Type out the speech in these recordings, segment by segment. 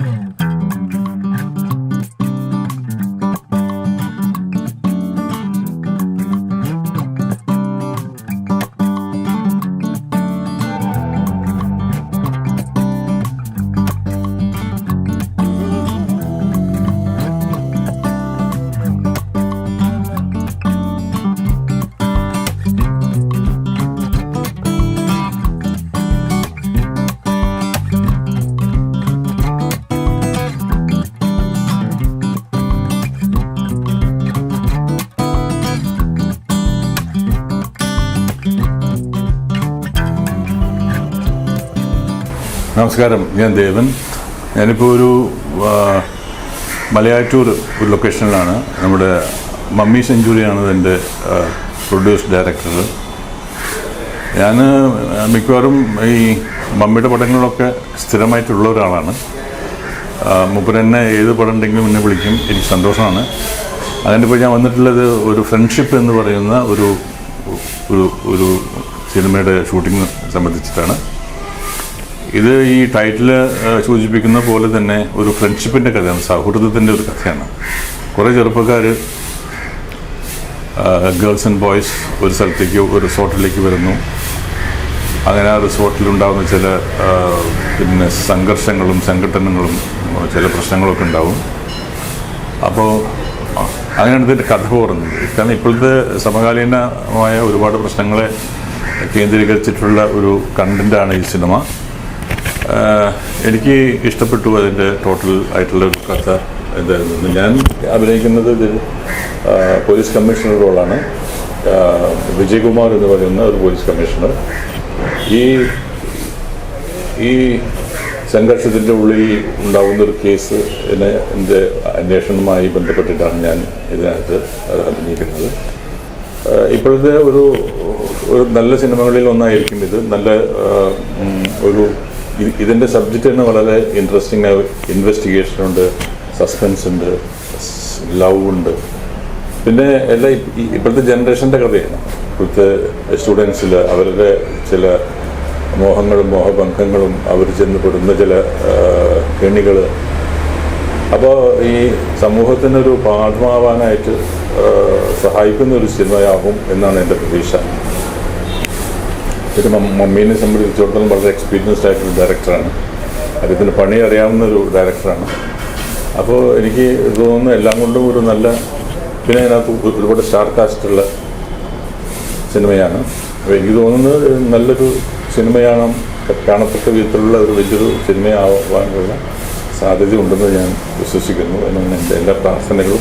음. നമസ്കാരം ഞാൻ ദേവൻ. ഞാനിപ്പോൾ ഒരു മലയാറ്റൂർ ഒരു ലൊക്കേഷനിലാണ്. നമ്മുടെ മമ്മി സെഞ്ചുറിയാണ് എന്റെ പ്രൊഡ്യൂസ് ഡയറക്ടർ ഞാൻ മിക്കവാറും ഈ മമ്മിയുടെ പടങ്ങളിലൊക്കെ സ്ഥിരമായിട്ടുള്ള ഒരാളാണ്. മുപ്പൻ എന്നെ ഏത് പടം ഉണ്ടെങ്കിലും എന്നെ വിളിക്കും. എനിക്ക് സന്തോഷമാണ്. അതിന്റെ ഇപ്പോൾ ഞാൻ വന്നിട്ടുള്ളത് ഒരു ഫ്രണ്ട്ഷിപ്പ് എന്ന് പറയുന്ന ഒരു ഒരു ഒരു സിനിമയുടെ ഷൂട്ടിംഗ് സംബന്ധിച്ചിട്ടാണ്. ഇത് ഈ ടൈറ്റിൽ സൂചിപ്പിക്കുന്ന പോലെ തന്നെ ഒരു ഫ്രണ്ട്ഷിപ്പിന്റെ കഥയാണ് സൗഹൃദത്തിന്റെ ഒരു കഥയാണ്. കുറേ ചെറുപ്പക്കാർ ഗേൾസ് ആൻഡ് ബോയ്സ് ഒരു സ്ഥലത്തേക്ക് ഒരു റിസോർട്ടിലേക്ക് വരുന്നു. അങ്ങനെ ആ റിസോർട്ടിലുണ്ടാകുന്ന ചില പിന്നെ സംഘർഷങ്ങളും സംഘടനകളും ചില പ്രശ്നങ്ങളൊക്കെ ഉണ്ടാവും. അപ്പോൾ അങ്ങനെയാണ് ഇതിന്റെ കഥ പോകുന്നത്. കാരണം ഇപ്പോഴത്തെ സമകാലീനമായ ഒരുപാട് പ്രശ്നങ്ങളെ കേന്ദ്രീകരിച്ചിട്ടുള്ള ഒരു കണ്ടന്റാണ് ഈ സിനിമ എനിക്ക് ഇഷ്ടപ്പെട്ടു അതിന്റെ ടോട്ടൽ ആയിട്ടുള്ള ഒരു കഥ എന്തായിരുന്നു. ഞാൻ അഭിനയിക്കുന്നത് പോലീസ് കമ്മീഷണർ റോളാണ് വിജയകുമാർ എന്ന് പറയുന്ന ഒരു പോലീസ് കമ്മീഷണർ ഈ ഈ സംഘർഷത്തിന്റെ ഉള്ളിൽ ഉണ്ടാകുന്ന ഒരു കേസ് എന്നെ എന്റെ അന്വേഷണവുമായി ബന്ധപ്പെട്ടിട്ടാണ് ഞാൻ ഇതിനകത്ത് അഭിനയിക്കുന്നത്. ഇപ്പോഴത്തെ ഒരു ഒരു നല്ല സിനിമകളിൽ ഒന്നായിരിക്കും ഇത്. നല്ല ഒരു ഇതിന്റെ സബ്ജക്റ്റ് തന്നെ വളരെ ഇൻട്രസ്റ്റിംഗ് ആയ ഇൻവെസ്റ്റിഗേഷൻ ഉണ്ട് സസ്പെൻസ് ഉണ്ട് ലവ് ഉണ്ട്. പിന്നെ എല്ലാ ഇപ്പോഴത്തെ ജനറേഷന്റെ കഥയാണ്. ഇപ്പോഴത്തെ സ്റ്റുഡൻസിൽ അവരുടെ ചില മോഹങ്ങളും മോഹഭംഗങ്ങളും അവർ ചെന്ന് പെടുന്ന ചില കെണികൾ അപ്പോൾ ഈ സമൂഹത്തിനൊരു പാഠമാവാനായിട്ട് സഹായിക്കുന്ന ഒരു സിനിമയാകും എന്നാണ് എന്റെ പ്രതീക്ഷ. മം- മമ്മീനെ സംബന്ധിച്ചിടത്തോളം വളരെ എക്സ്പീരിയൻസ്ഡ് ആയിട്ടൊരു ഡയറക്ടറാണ് അദ്ദേഹത്തിന് പണി അറിയാവുന്ന ഒരു ഡയറക്ടറാണ് അപ്പോൾ എനിക്ക് തോന്നുന്നു എല്ലാം കൊണ്ടും ഒരു നല്ല പിന്നെ അതിനകത്ത് ഒരുപാട് സ്റ്റാർ കാസ്റ്റുള്ള സിനിമയാണ്. അപ്പോൾ എനിക്ക് തോന്നുന്നത് നല്ലൊരു സിനിമയാണ്. കാണത്തക്ക വിധത്തിലുള്ള ഒരു വലിയൊരു സിനിമയാവാനുള്ള സാധ്യത ഉണ്ടെന്ന് ഞാൻ വിശ്വസിക്കുന്നു. എന്നാണ് എന്റെ എല്ലാ പ്രാർത്ഥനകളും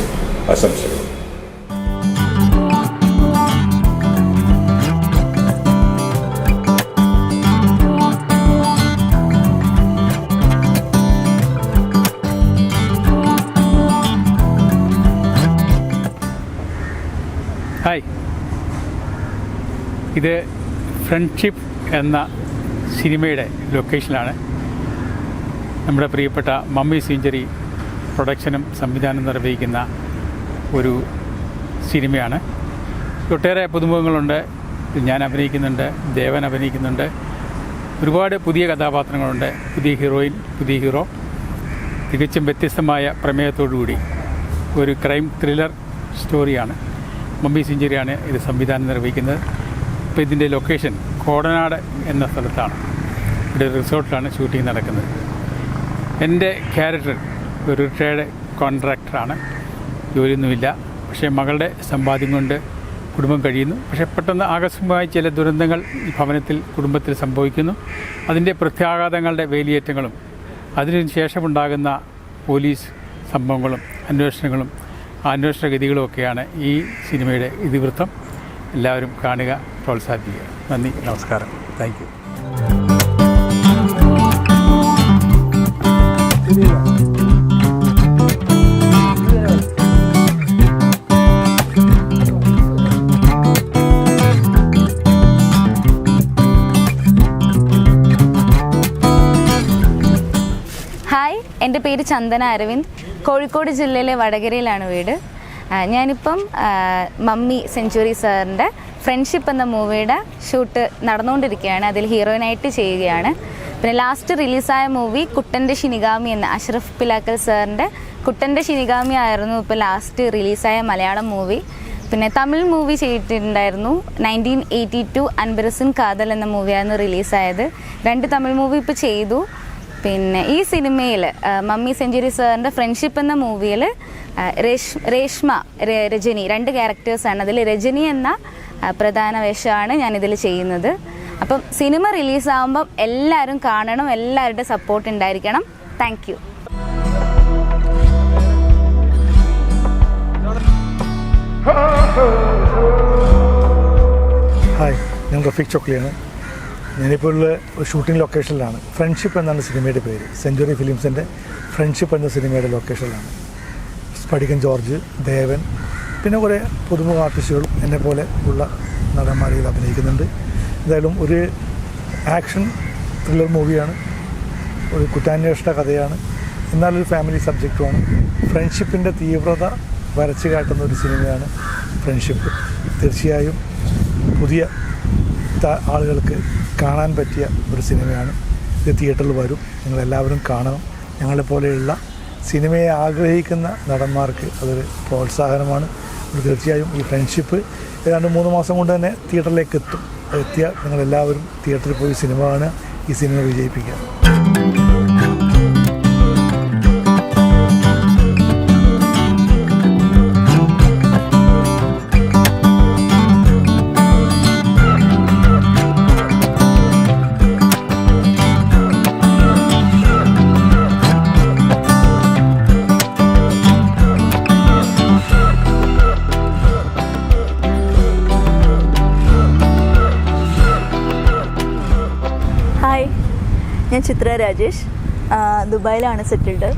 ആശംസകളും. ഇത് ഫ്രണ്ട്ഷിപ്പ് എന്ന സിനിമയുടെ ലൊക്കേഷനാണ് നമ്മുടെ പ്രിയപ്പെട്ട മമ്മി സെഞ്ചുറി പ്രൊഡക്ഷനും സംവിധാനം നിർവഹിക്കുന്ന ഒരു സിനിമയാണ്. ഒട്ടേറെ പുതുമുഖങ്ങളുണ്ട്. ഞാൻ അഭിനയിക്കുന്നുണ്ട് ദേവൻ അഭിനയിക്കുന്നുണ്ട്. ഒരുപാട് പുതിയ കഥാപാത്രങ്ങളുണ്ട്. പുതിയ ഹീറോയിൻ പുതിയ ഹീറോ. തികച്ചും വ്യത്യസ്തമായ പ്രമേയത്തോടുകൂടി ഒരു ക്രൈം ത്രില്ലർ സ്റ്റോറിയാണ്. മമ്മി സെഞ്ചുറിയാണ് ഇത് സംവിധാനം നിർവഹിക്കുന്നത്. ഇപ്പോൾ ഇതിന്റെ ലൊക്കേഷൻ കോടനാട് എന്ന സ്ഥലത്താണ്. ഇവിടെ റിസോർട്ടിലാണ് ഷൂട്ടിംഗ് നടക്കുന്നത്. എന്റെ ക്യാരക്ടർ ഒരു റിട്ടയർഡ് കോൺട്രാക്ടറാണ് ജോലിയൊന്നുമില്ല. പക്ഷേ മകളുടെ സമ്പാദ്യം കൊണ്ട് കുടുംബം കഴിയുന്നു. പക്ഷേ പെട്ടെന്ന് ആകസ്മികമായി ചില ദുരന്തങ്ങൾ ഈ ഭവനത്തിൽ കുടുംബത്തിൽ സംഭവിക്കുന്നു. അതിന്റെ പ്രത്യാഘാതങ്ങളുടെ വേലിയേറ്റങ്ങളും അതിനു ശേഷമുണ്ടാകുന്ന പോലീസ് സംഭവങ്ങളും അന്വേഷണങ്ങളും ആ അന്വേഷണ ഗതികളും ഒക്കെയാണ് ഈ സിനിമയുടെ ഇതിവൃത്തം. എല്ലാവരും കാണുക. പ്രോത്സാഹിപ്പിക്കുക. നന്ദി നമസ്കാരം. താങ്ക് യു ഹായ് എന്റെ പേര് ചന്ദന അരവിന്ദ്. കോഴിക്കോട് ജില്ലയിലെ വടകരയിലാണ് വീട്. ഞാനിപ്പം മമ്മി സെഞ്ചുറി സാറിന്റെ ഫ്രണ്ട്ഷിപ്പ് എന്ന മൂവിയുടെ ഷൂട്ട് നടന്നുകൊണ്ടിരിക്കുകയാണ്. അതിൽ ഹീറോയിനായിട്ട് ചെയ്യുകയാണ്. പിന്നെ ലാസ്റ്റ് റിലീസായ മൂവി കുട്ടന്റെ ഷിനിഗാമി എന്ന അഷ്റഫ് പിലാക്കൽ സാറിന്റെ കുട്ടന്റെ ഷിനിഗാമി ആയിരുന്നു ഇപ്പോൾ ലാസ്റ്റ് റിലീസായ മലയാളം മൂവി. പിന്നെ തമിഴ് മൂവി ചെയ്തിട്ടുണ്ടായിരുന്നു. Nineteen eighty two Anbarasin Kadhal എന്ന മൂവിയായിരുന്നു റിലീസായത് രണ്ട് തമിഴ് മൂവി ഇപ്പോൾ ചെയ്തു. പിന്നെ ഈ സിനിമയിൽ മമ്മി സെഞ്ചുറി സാറിന്റെ ഫ്രണ്ട്ഷിപ്പ് എന്ന മൂവിയിൽ രേഷ് രേഷ്മ രജനി രണ്ട് ക്യാരക്ടേഴ്സാണ് അതിൽ രജനി എന്ന പ്രധാന വേഷമാണ് ഞാനിതിൽ ചെയ്യുന്നത്. അപ്പം സിനിമ റിലീസാകുമ്പം എല്ലാവരും കാണണം എല്ലാവരുടെ സപ്പോർട്ട് ഉണ്ടായിരിക്കണം. താങ്ക് ഹായ് ഞാൻ റഫീഖ് ചോക്ലിയാണ്. ഞാനിപ്പോൾ ഉള്ള ഒരു ഷൂട്ടിംഗ് ലൊക്കേഷനിലാണ് ഫ്രണ്ട്ഷിപ്പ് എന്നാണ് സിനിമയുടെ പേര്. സെഞ്ചുറി ഫിലിംസിന്റെ ഫ്രണ്ട്ഷിപ്പ് എന്ന സിനിമയുടെ ലൊക്കേഷനിലാണ് സ്പടികൻ ജോർജ് ദേവൻ പിന്നെ കുറേ പുതുമുഖ എന്നെ പോലെ ഉള്ള നടന്മാർ ഇത് അഭിനയിക്കുന്നുണ്ട്. എന്തായാലും ഒരു ആക്ഷൻ ത്രില്ലർ മൂവിയാണ് ഒരു കുറ്റാന്വേഷണ കഥയാണ്. എന്നാലൊരു ഫാമിലി സബ്ജക്റ്റുമാണ് ഫ്രണ്ട്ഷിപ്പിന്റെ തീവ്രത വരച്ചു കാട്ടുന്ന ഒരു സിനിമയാണ് ഫ്രണ്ട്ഷിപ്പ് തീർച്ചയായും പുതിയ ആളുകൾക്ക് കാണാൻ പറ്റിയ ഒരു സിനിമയാണ് ഇത് തിയേറ്ററിൽ വരും. നിങ്ങളെല്ലാവരും കാണണം. ഞങ്ങളെ പോലെയുള്ള സിനിമയെ ആഗ്രഹിക്കുന്ന നടന്മാർക്ക് അതൊരു പ്രോത്സാഹനമാണ്. തീർച്ചയായും ഈ ഫ്രണ്ട്ഷിപ്പ് ഏതാണ്ട് മൂന്ന് മാസം കൊണ്ട് തന്നെ തിയേറ്ററിലേക്ക് എത്തും. എത്തിയ നിങ്ങളെല്ലാവരും തിയേറ്ററിൽ പോയി സിനിമ കാണുക ഈ സിനിമ വിജയിപ്പിക്കുക. ഹായ്. ഞാൻ ചിത്ര രാജേഷ്. ദുബായിലാണ് സെറ്റിൽഡ്.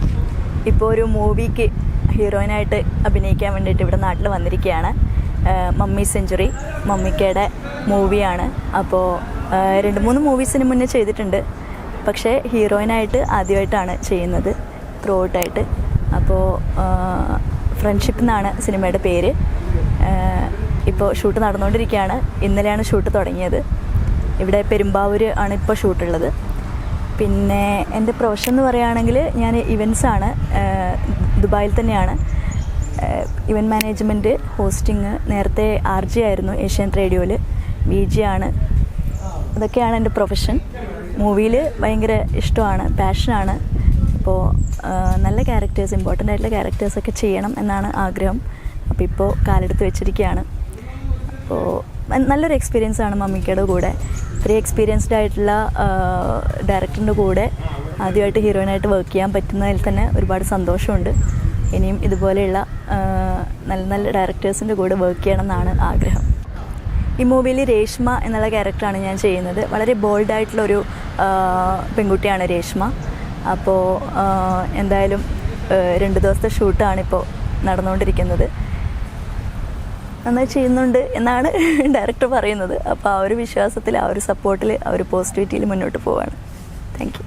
ഇപ്പോൾ ഒരു മൂവിക്ക് ഹീറോയിനായിട്ട് അഭിനയിക്കാൻ വേണ്ടിയിട്ട് ഇവിടെ നാട്ടിൽ വന്നിരിക്കുകയാണ്. മമ്മി സെഞ്ചുറി മമ്മിക്കയുടെ മൂവിയാണ്. അപ്പോൾ രണ്ട് മൂന്ന് മൂവീസിന് മുന്നേ ചെയ്തിട്ടുണ്ട്. പക്ഷേ ഹീറോയിനായിട്ട് ആദ്യമായിട്ടാണ് ചെയ്യുന്നത്. ത്രൂ ഔട്ടായിട്ട് അപ്പോൾ ഫ്രണ്ട്ഷിപ്പ് എന്നാണ് സിനിമയുടെ പേര്. ഇപ്പോൾ ഷൂട്ട് നടന്നുകൊണ്ടിരിക്കുകയാണ്. ഇന്നലെയാണ് ഷൂട്ട് തുടങ്ങിയത്. ഇവിടെ പെരുമ്പാവൂർ ആണ് ഇപ്പോൾ ഷൂട്ടുള്ളത് പിന്നെ എന്റെ പ്രൊഫഷൻ എന്ന് പറയുകയാണെങ്കിൽ ഞാൻ ഇവൻസ് ആണ് ദുബായിൽ തന്നെയാണ്. ഇവന്റ് മാനേജ്മെന്റ് ഹോസ്റ്റിംഗ് നേരത്തെ ആർ ജി ആയിരുന്നു ഏഷ്യൻ റേഡിയോയിൽ വി ജി ആണ്. അതൊക്കെയാണ് എന്റെ പ്രൊഫഷൻ മൂവിയിൽ ഭയങ്കര ഇഷ്ടമാണ് പാഷനാണ് അപ്പോൾ നല്ല ക്യാരക്ടേഴ്സ് ഇമ്പോർട്ടന്റ് ആയിട്ടുള്ള ക്യാരക്ടേഴ്സൊക്കെ ചെയ്യണം എന്നാണ് ആഗ്രഹം. അപ്പോൾ ഇപ്പോൾ കാലെടുത്ത് വെച്ചിരിക്കുകയാണ്. അപ്പോൾ നല്ലൊരു എക്സ്പീരിയൻസ് ആണ് മമ്മിക്കയുടെ കൂടെ. ഇത്രയും എക്സ്പീരിയൻസ്ഡ് ആയിട്ടുള്ള ഡയറക്ടറിന്റെ കൂടെ ആദ്യമായിട്ട് ഹീറോയിനായിട്ട് വർക്ക് ചെയ്യാൻ പറ്റുന്നതിൽ തന്നെ ഒരുപാട് സന്തോഷമുണ്ട്. ഇനിയും ഇതുപോലെയുള്ള നല്ല നല്ല ഡയറക്ടേഴ്സിന്റെ കൂടെ വർക്ക് ചെയ്യണം എന്നാണ് ആഗ്രഹം. ഈ മൂവിയിൽ രേഷ്മ എന്നുള്ള ക്യാരക്ടറാണ് ഞാൻ ചെയ്യുന്നത്. വളരെ ബോൾഡായിട്ടുള്ളൊരു പെൺകുട്ടിയാണ് രേഷ്മ. അപ്പോൾ എന്തായാലും രണ്ട് ദിവസത്തെ ഷൂട്ടാണ് ഇപ്പോൾ നടന്നുകൊണ്ടിരിക്കുന്നത്. നന്നായി ചെയ്യുന്നുണ്ട് എന്നാണ് ഡയറക്ടർ പറയുന്നത്. അപ്പോൾ ആ ഒരു വിശ്വാസത്തിൽ ആ ഒരു സപ്പോർട്ടിൽ ആ ഒരു പോസിറ്റിവിറ്റിയിൽ മുന്നോട്ട് പോവാണ്. താങ്ക്